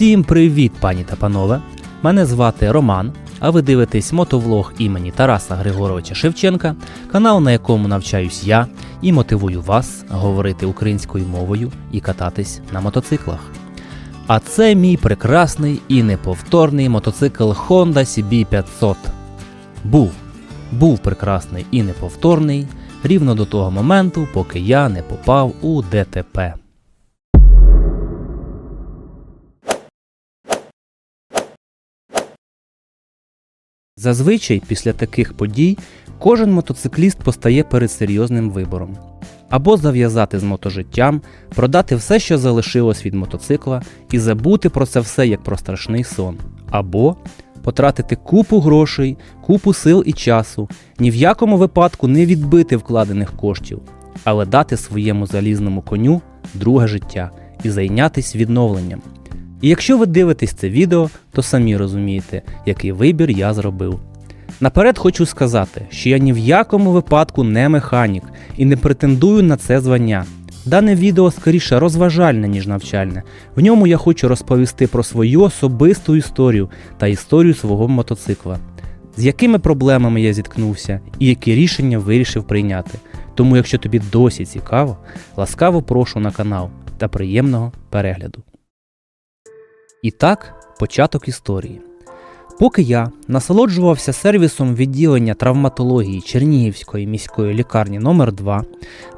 Всім привіт, пані та панове! Мене звати Роман, а ви дивитесь мотовлог імені Тараса Григоровича Шевченка, канал, на якому навчаюсь я і мотивую вас говорити українською мовою і кататись на мотоциклах. А це мій прекрасний і неповторний мотоцикл Honda CB500. Був, був прекрасний і неповторний рівно до того моменту, поки я не попав у ДТП. Зазвичай після таких подій кожен мотоцикліст постає перед серйозним вибором. Або зав'язати з мотожиттям, продати все, що залишилось від мотоцикла, і забути про це все як про страшний сон, або потратити купу грошей, купу сил і часу, ні в якому випадку не відбити вкладених коштів, але дати своєму залізному коню друге життя і зайнятися відновленням. І якщо ви дивитесь це відео, то самі розумієте, який вибір я зробив. Наперед хочу сказати, що я ні в якому випадку не механік і не претендую на це звання. Дане відео скоріше розважальне, ніж навчальне. В ньому я хочу розповісти про свою особисту історію та історію свого мотоцикла, з якими проблемами я зіткнувся і які рішення вирішив прийняти. Тому, якщо тобі досі цікаво, ласкаво прошу на канал та приємного перегляду. І так, початок історії. Поки я насолоджувався сервісом відділення травматології Чернігівської міської лікарні номер 2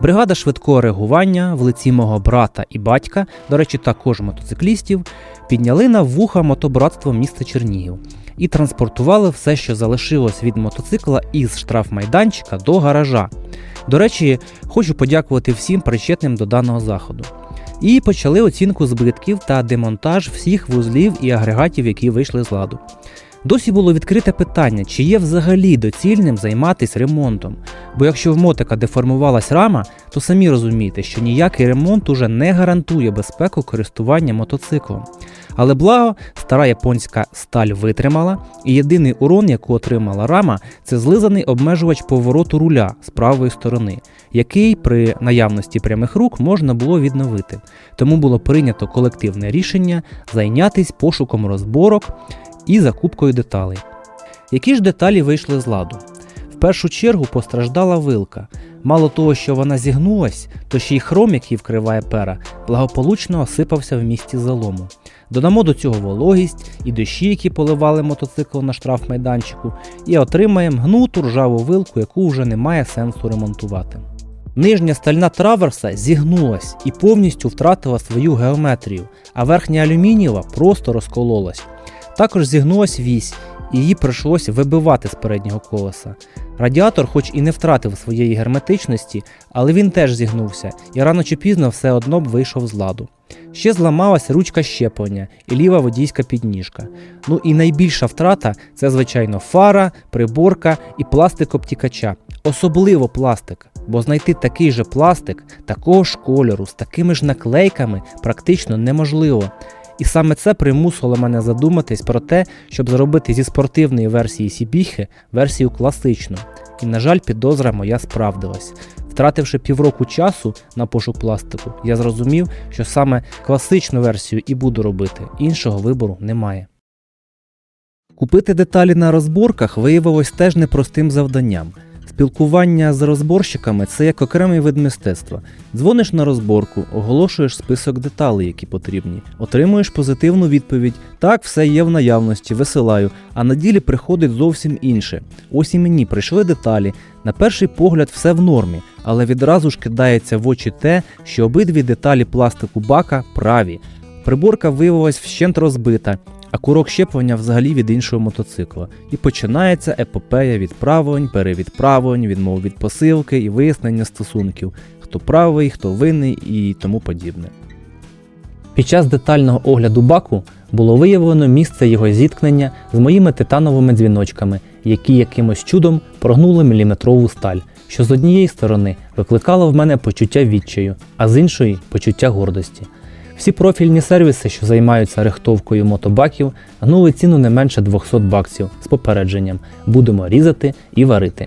бригада швидкого реагування в лиці мого брата і батька, до речі, також мотоциклістів, підняли на вуха мотобратство міста Чернігів і транспортували все, що залишилось від мотоцикла із штрафмайданчика до гаража. До речі, хочу подякувати всім причетним до даного заходу. І почали оцінку збитків та демонтаж всіх вузлів і агрегатів, які вийшли з ладу. Досі було відкрите питання, чи є взагалі доцільним займатися ремонтом. Бо якщо в мотика деформувалась рама, то самі розумієте, що ніякий ремонт уже не гарантує безпеку користування мотоциклом. Але благо, стара японська сталь витримала, і єдиний урон, яку отримала рама, це злизаний обмежувач повороту руля з правої сторони, який при наявності прямих рук можна було відновити. Тому було прийнято колективне рішення зайнятися пошуком розборок і закупкою деталей. Які ж деталі вийшли з ладу? В першу чергу постраждала вилка. Мало того, що вона зігнулась, то ще й хром, який вкриває пера, благополучно осипався в місті залому. Додамо до цього вологість і дощі, які поливали мотоцикл на штрафмайданчику, і отримаємо гнуту ржаву вилку, яку вже немає сенсу ремонтувати. Нижня стальна траверса зігнулась і повністю втратила свою геометрію, а верхня алюмінієва просто розкололась. Також зігнулась вісь, і її прийшлось вибивати з переднього колеса. Радіатор, хоч і не втратив своєї герметичності, але він теж зігнувся, і рано чи пізно все одно б вийшов з ладу. Ще зламалась ручка щеплення і ліва водійська підніжка. Ну і найбільша втрата це, звичайно, фара, приборка і пластик обтікача. Особливо пластик, бо знайти такий же пластик, такого ж кольору, з такими ж наклейками практично неможливо. І саме це примусило мене задуматись про те, щоб зробити зі спортивної версії Сібіхи версію класичну. І, на жаль, підозра моя справдилась. Втративши півроку часу на пошук пластику, я зрозумів, що саме класичну версію і буду робити, іншого вибору немає. Купити деталі на розборках виявилось теж непростим завданням. Спілкування з розборщиками це як окремий вид мистецтва. Дзвониш на розборку, оголошуєш список деталей, які потрібні, отримуєш позитивну відповідь. Так, все є в наявності, висилаю, а на ділі приходить зовсім інше. Ось і мені прийшли деталі. На перший погляд, все в нормі, але відразу ж кидається в очі те, що обидві деталі пластику бака праві. Приборка виявилась вщент розбита, а курок щеплення взагалі від іншого мотоцикла. І починається епопея відправлень, перевідправлень, відмов від посилки і вияснення стосунків, хто правий, хто винний і тому подібне. Під час детального огляду баку було виявлено місце його зіткнення з моїми титановими дзвіночками, які якимось чудом прогнули міліметрову сталь, що з однієї сторони викликало в мене почуття відчаю, а з іншої почуття гордості. Всі профільні сервіси, що займаються рихтовкою мотобаків, гнули ціну не менше 200 баксів з попередженням будемо різати і варити.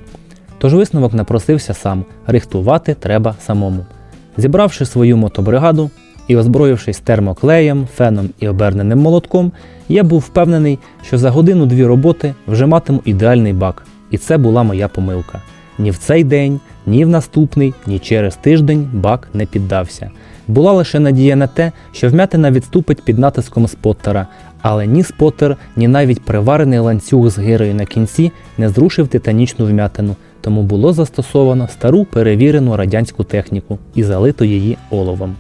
Тож висновок напросився сам рихтувати треба самому. Зібравши свою мотобригаду, І озброївшись термоклеєм, феном і оберненим молотком, я був впевнений, що за годину-дві роботи вже матиму ідеальний бак. І це була моя помилка. Ні в цей день, ні в наступний, ні через тиждень бак не піддався. Була лише надія на те, що вмятина відступить під натиском споттера, але ні споттер, ні навіть приварений ланцюг з гирою на кінці не зрушив титанічну вмятину, тому було застосовано стару перевірену радянську техніку і залито її оловом.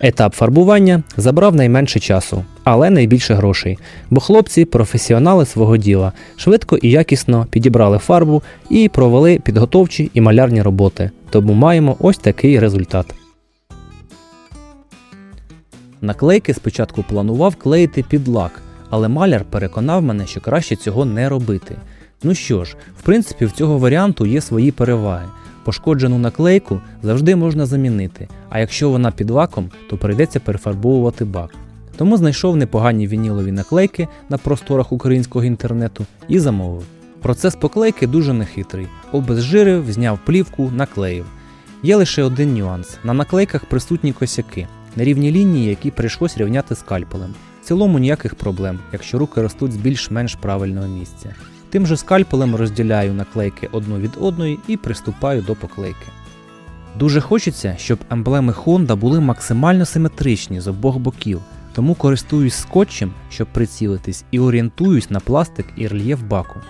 Етап фарбування забрав найменше часу, але найбільше грошей, бо хлопці професіонали свого діла, швидко і якісно підібрали фарбу і провели підготовчі і малярні роботи, тому маємо ось такий результат. Наклейки спочатку планував клеїти під лак, але маляр переконав мене, що краще цього не робити. Ну що ж, в принципі, в цього варіанту є свої переваги. Пошкоджену наклейку завжди можна замінити, а якщо вона під лаком, то прийдеться перефарбовувати бак. Тому знайшов непогані вінілові наклейки на просторах українського інтернету і замовив. Процес поклейки дуже нехитрий. Обезжирив, зняв плівку, наклеїв. Є лише один нюанс: на наклейках присутні косяки, нерівні лінії, які прийшлось рівняти скальпелем. В цілому ніяких проблем, якщо руки ростуть з більш-менш правильного місця. Тим же скальпелем розділяю наклейки одну від одної і приступаю до поклейки. Дуже хочеться, щоб емблеми Honda були максимально симетричні з обох боків, тому користуюсь скотчем, щоб прицілитись, і орієнтуюсь на пластик і рельєф баку.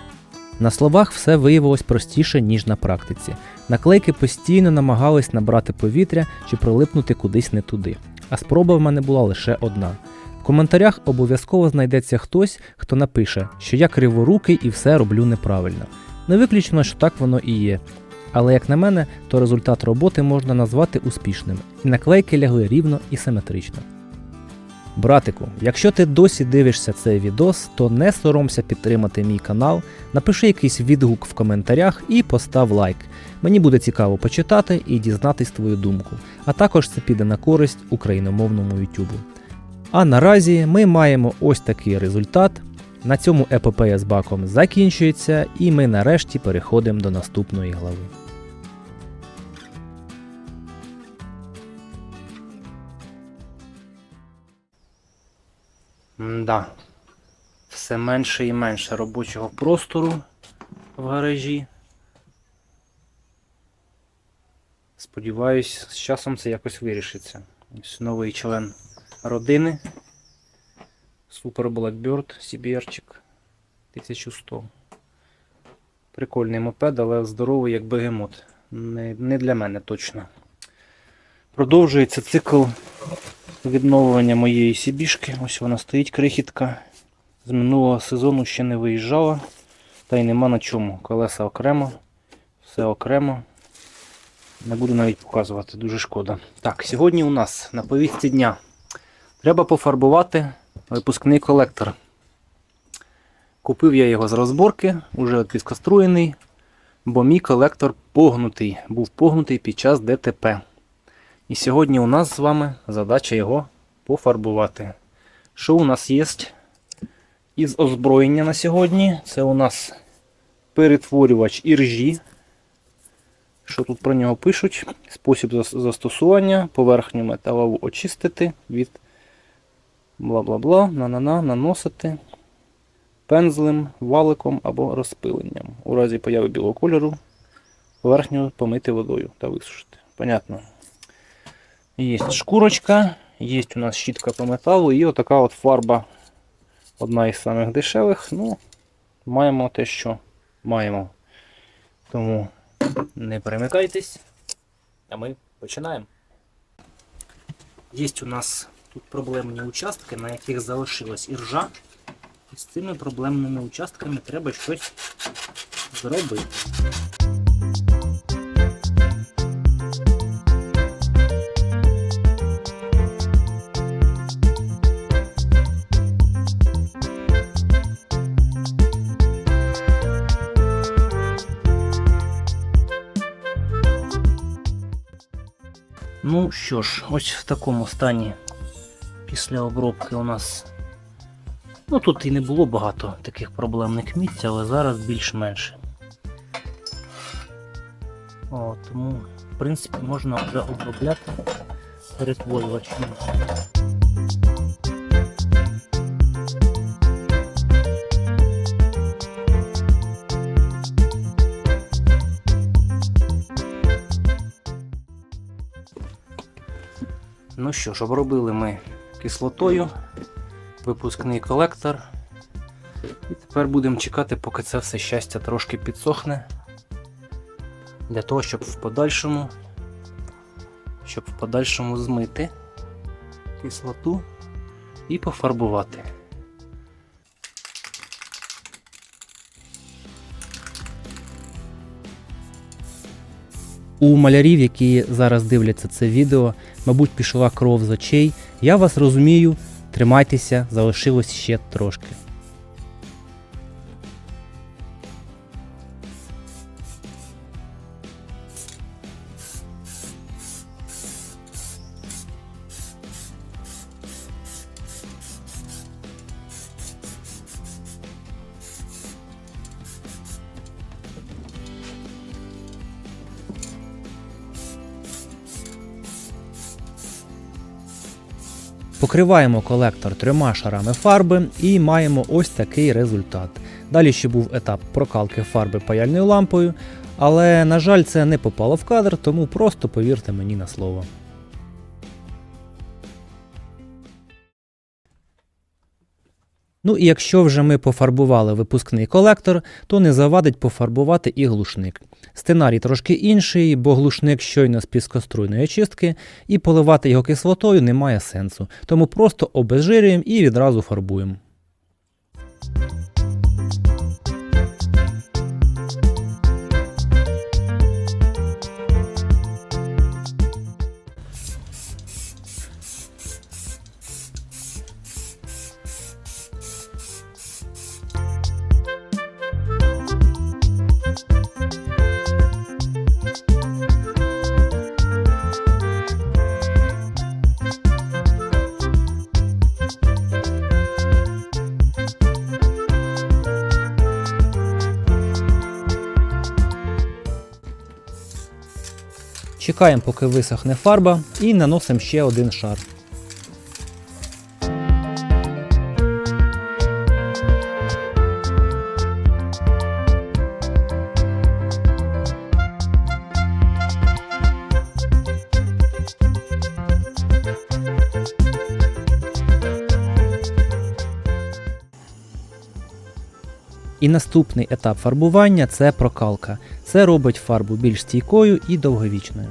На словах все виявилось простіше, ніж на практиці. Наклейки постійно намагались набрати повітря чи прилипнути кудись не туди. А спроба в мене була лише одна. В коментарях обов'язково знайдеться хтось, хто напише, що я криворукий і все роблю неправильно. Не виключено, що так воно і є. Але як на мене, то результат роботи можна назвати успішним, і наклейки лягли рівно і симетрично. Братику, якщо ти досі дивишся цей відос, то не соромся підтримати мій канал, напиши якийсь відгук в коментарях і постав лайк. Мені буде цікаво почитати і дізнатись твою думку, а також це піде на користь україномовному YouTube. А наразі ми маємо ось такий результат. На цьому епопея з баком закінчується, і ми нарешті переходимо до наступної глави. Да. Все менше і менше робочого простору в гаражі. Сподіваюсь, з часом це якось вирішиться. Ось новий член родини. Super Blackbird CBR-чик 1100. Прикольний мопед, але здоровий як бегемот. Не, не для мене точно. Продовжується цикл відновлення моєї сібішки. Ось вона стоїть крихітка. З минулого сезону ще не виїжджала. Та й нема на чому. Колеса окремо, все окремо. Не буду навіть показувати, дуже шкода. Так, сьогодні у нас на повістці дня треба пофарбувати випускний колектор. Купив я його з розборки, уже підкоструєний, бо мій колектор погнутий, був погнутий під час ДТП. І сьогодні у нас з вами задача його пофарбувати. Що у нас є із озброєння на сьогодні? Це у нас перетворювач іржі. Що тут про нього пишуть? Спосіб застосування, поверхню металову очистити від бла-бла-бла, на-на-на, наносити пензлем, валиком або розпиленням. У разі появи білого кольору поверхню помити водою та висушити. Понятно. Є шкурочка, є у нас щітка по металу і отака от фарба. Одна із самих дешевих. Ну, маємо те, що маємо. Тому не перемикайтесь, а ми починаємо. Є у нас тут проблемні участки, на яких залишилась іржа. І з цими проблемними участками треба щось зробити. Ну що ж, ось в такому стані після обробки у нас. Ну тут і не було багато таких проблемних місць, але зараз більш-менше. Тому, в принципі, можна вже обробляти перетворювач. Ну що ж, обробили ми кислотою випускний колектор. І тепер будемо чекати, поки це все щастя трошки підсохне. Для того, щоб в подальшому, щоб в подальшому змити кислоту і пофарбувати. У малярів, які зараз дивляться це відео, мабуть, пішла кров з очей. Я вас розумію, тримайтеся, залишилось ще трошки. Покриваємо колектор трьома шарами фарби і маємо ось такий результат. Далі ще був етап прокалки фарби паяльною лампою, але, на жаль, це не попало в кадр, тому просто повірте мені на слово. Ну і якщо вже ми пофарбували випускний колектор, то не завадить пофарбувати і глушник. Сценарій трошки інший, бо глушник щойно з піскоструйної очистки, і поливати його кислотою немає сенсу, тому просто обезжирюємо і відразу фарбуємо. Чекаємо, поки висохне фарба, і наносимо ще один шар. І наступний етап фарбування це прокалка. Це робить фарбу більш стійкою і довговічною.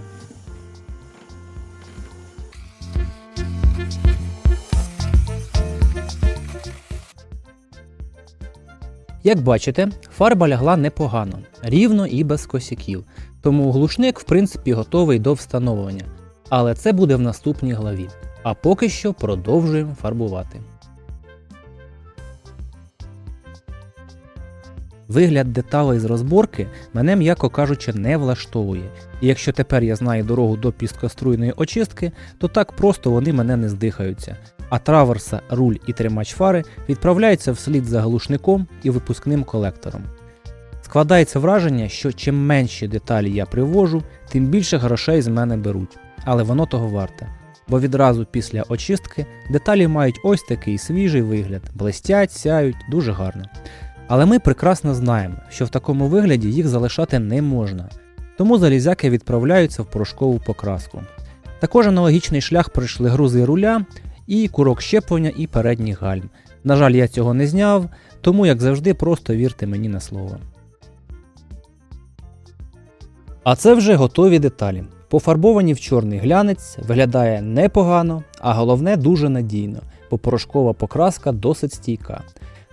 Як бачите, фарба лягла непогано, рівно і без косяків, тому глушник в принципі готовий до встановлення. Але це буде в наступній главі. А поки що продовжуємо фарбувати. Вигляд деталей з розборки мене, м'яко кажучи, не влаштовує. І якщо тепер я знаю дорогу до піскоструйної очистки, то так просто вони мене не здихаються. А траверса, руль і тримач фари відправляються вслід за глушником і випускним колектором. Складається враження, що чим менші деталі я привожу, тим більше грошей з мене беруть. Але воно того варте. Бо відразу після очистки деталі мають ось такий свіжий вигляд, блистять, сяють, дуже гарно. Але ми прекрасно знаємо, що в такому вигляді їх залишати не можна, тому залізяки відправляються в порошкову покраску. Також аналогічний шлях пройшли грузи руля і курок щеплення і передній гальм. На жаль, я цього не зняв, тому, як завжди, просто вірте мені на слово. А це вже готові деталі. Пофарбовані в чорний глянець, виглядає непогано, а головне дуже надійно, бо порошкова покраска досить стійка.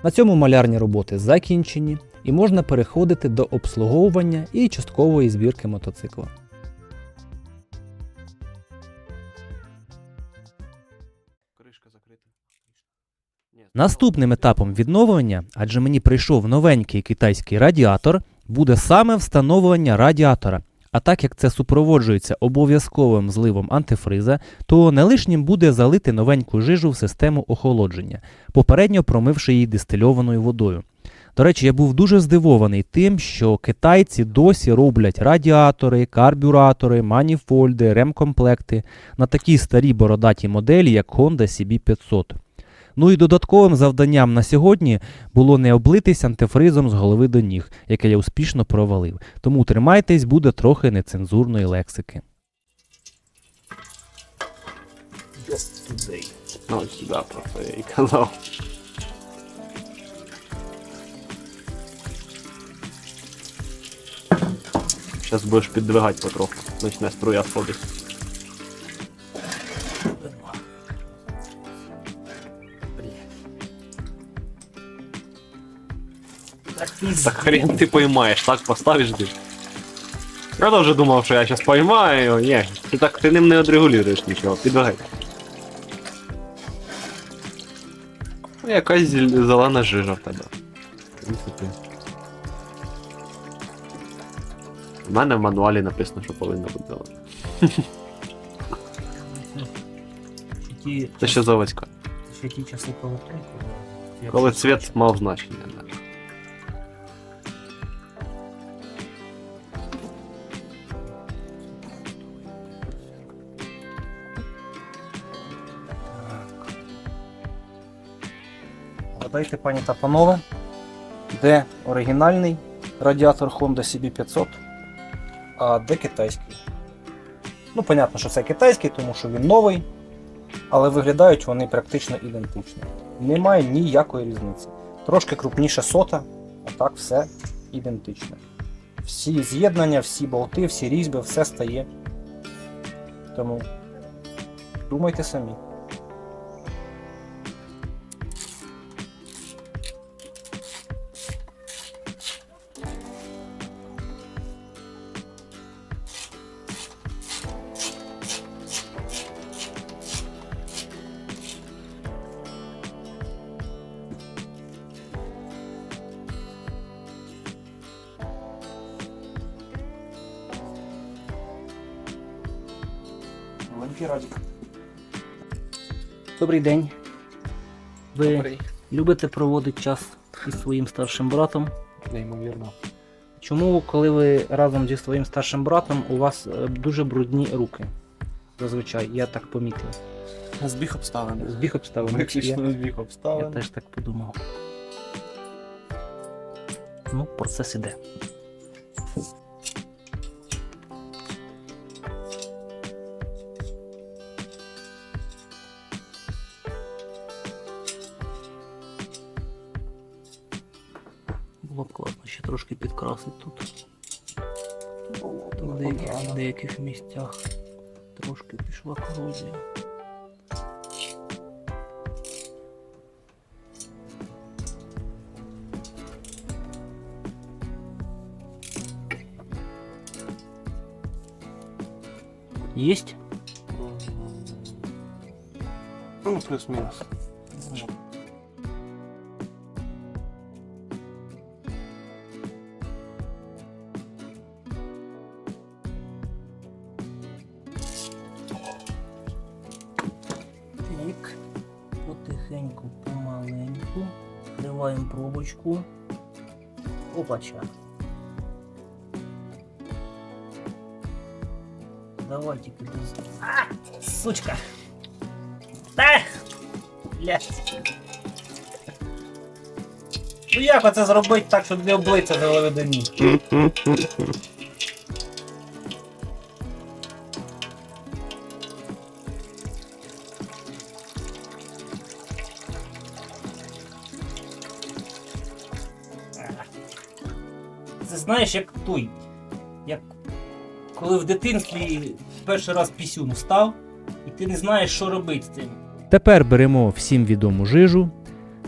На цьому малярні роботи закінчені і можна переходити до обслуговування і часткової збірки мотоцикла. Кришка закрита. Наступним етапом відновлення, адже мені прийшов новенький китайський радіатор, буде саме встановлення радіатора. А так як це супроводжується обов'язковим зливом антифриза, то не лишнім буде залити новеньку жижу в систему охолодження, попередньо промивши її дистильованою водою. До речі, я був дуже здивований тим, що китайці досі роблять радіатори, карбюратори, маніфольди, ремкомплекти на такі старі бородаті моделі, як Honda CB500. Ну і додатковим завданням на сьогодні було не облитись антифризом з голови до ніг, яке я успішно провалив. Тому тримайтесь, буде трохи нецензурної лексики. Зараз будеш піддвигати потроху. Почне струя сходить. Так хрен ти поймаєш, так поставиш ти. Я теж думав, що я зараз поймаю. Ні, ти так ти ним не отрегулюєш нічого, підвигай. Ну, якась зелена жижа в тебе. В принципі. У мене в мануалі написано, що повинно бути зелена. Це ще заводська. які часи коли Коли цвіт мав значення. Да. Гадайте, пані та панове, де оригінальний радіатор Honda CB500, а де китайський. Ну, понятно, що це китайський, тому що він новий, але виглядають вони практично ідентично. Немає ніякої різниці. Трошки крупніша сота, а так все ідентично. Всі з'єднання, всі болти, всі різьби, все стає. Тому думайте самі. Добрий день. Ви любите проводити час із своїм старшим братом. Неймовірно. Чому, коли ви разом зі своїм старшим братом, у вас е, дуже брудні руки? Зазвичай, я так помітив. Збіг обставин. Збіг обставин. Виключно збіг я теж так подумав. Ну, процес іде. Тут. В деяких, місцях трошки пішла корозія. Есть? Ну, плюс-мінус. Відкриваємо пробочку. Опача. Давайте-ка. А! Сучка! Та! Блядь. Ну як оце зробити так, щоб не облиться голови до ніг? Той. Як коли в дитинстві перший раз пісюн встав, і ти не знаєш, що робити з цим. Тепер беремо всім відому жижу,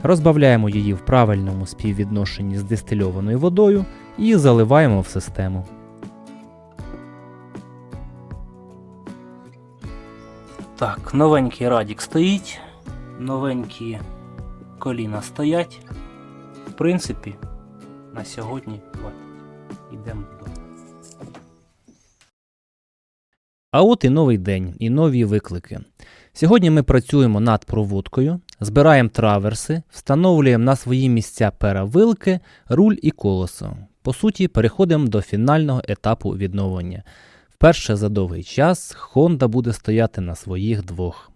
розбавляємо її в правильному співвідношенні з дистильованою водою і заливаємо в систему. Так, новенький радік стоїть, новенькі коліна стоять. В принципі, на сьогодні хватить. Йдемо додому. А от і новий день, і нові виклики. Сьогодні ми працюємо над проводкою, Збираємо траверси, встановлюємо на свої місця перевилки, руль і колесо. По суті, переходимо до фінального етапу відновлення. Вперше за довгий час Honda буде стояти на своїх двох.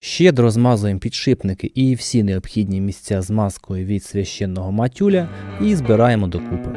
Щедро змазуємо підшипники і всі необхідні місця змазкою від священного матюля і збираємо докупи.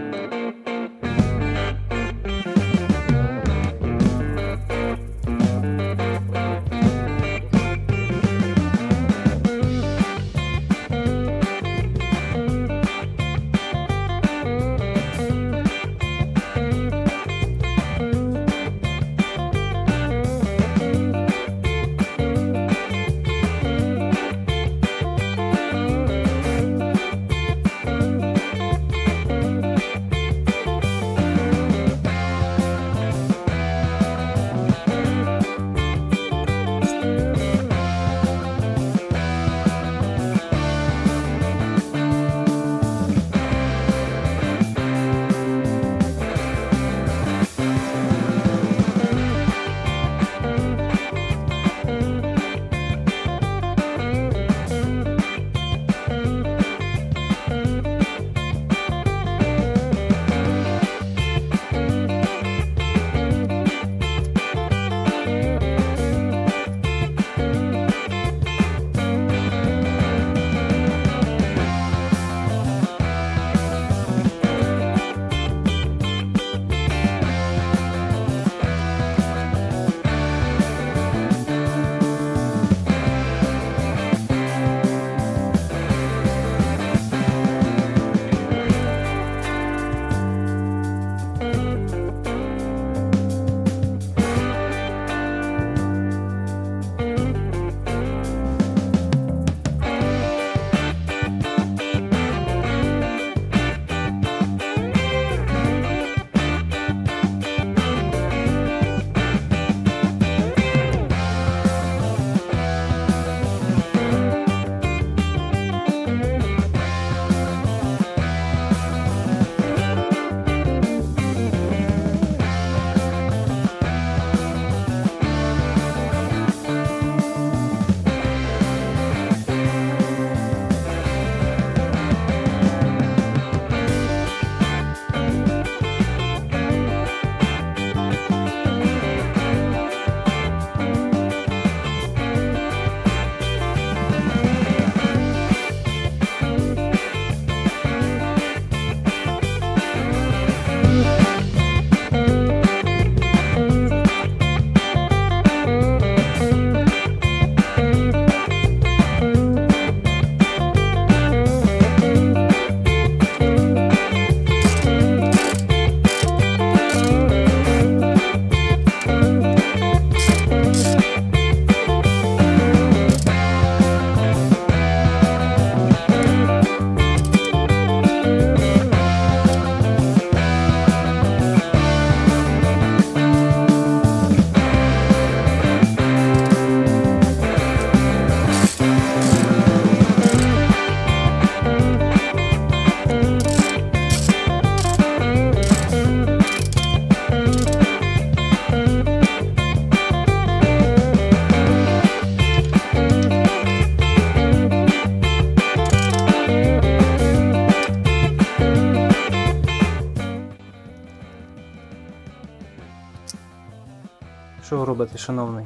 Що ви робите, шановний?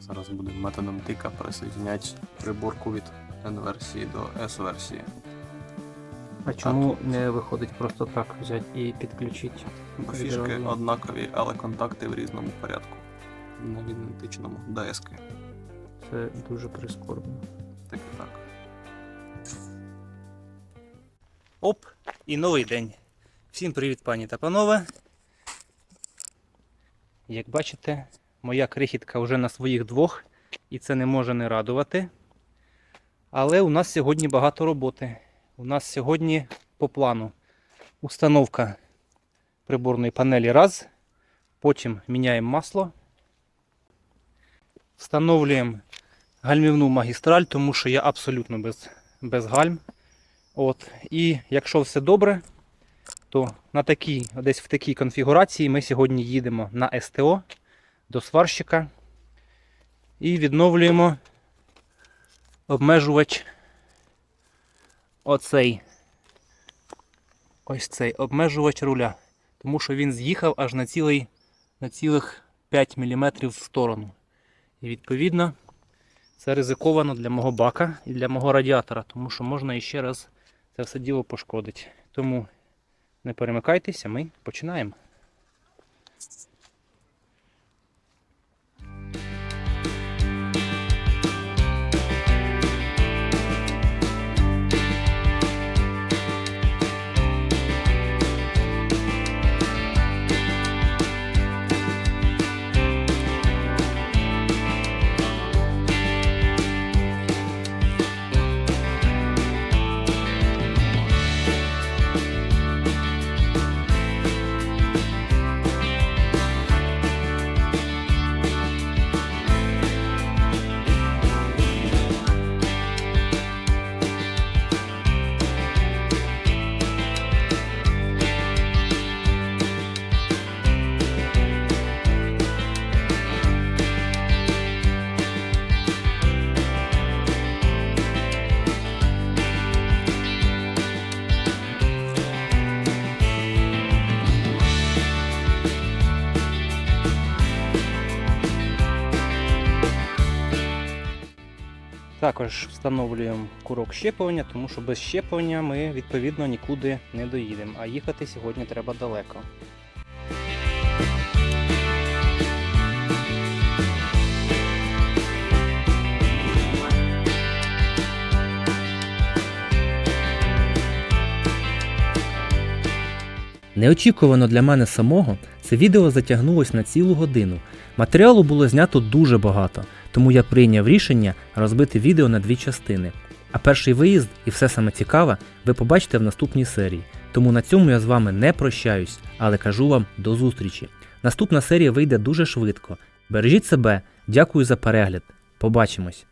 Зараз будемо методом тика присоединяти приборку від N-версії до S-версії. А чому не виходить просто так взяти і підключити? Бо фішки Відразу. однакові, але контакти в різному порядку. На ідентичному ds Це дуже прискорбно. Так і так. Оп, і новий день. Всім привіт, пані та панове. Як бачите, моя крихітка вже на своїх двох, і це не може не радувати. Але у нас сьогодні багато роботи. У нас сьогодні по плану установка приборної панелі раз. Потім міняємо масло. Встановлюємо гальмівну магістраль, тому що я абсолютно без, без гальм. От. І якщо все добре, то на такій, десь в такій конфігурації ми сьогодні їдемо на СТО до сварщика і відновлюємо обмежувач. Оцей. Ось цей обмежувач руля. Тому що він з'їхав аж на цілий на цілих 5 мм в сторону. І відповідно це ризиковано для мого бака і для мого радіатора, тому що можна іще раз це все діло пошкодити. Тому не перемикайтеся, ми починаємо. Також встановлюємо курок щеплення, тому що без щеплення ми відповідно нікуди не доїдемо, а їхати сьогодні треба далеко. Неочікувано для мене самого це відео затягнулось на цілу годину. Матеріалу було знято дуже багато, тому я прийняв рішення розбити відео на дві частини. А перший виїзд і все саме цікаве ви побачите в наступній серії. Тому на цьому я з вами не прощаюсь, але кажу вам до зустрічі. Наступна серія вийде дуже швидко. Бережіть себе, дякую за перегляд. Побачимось!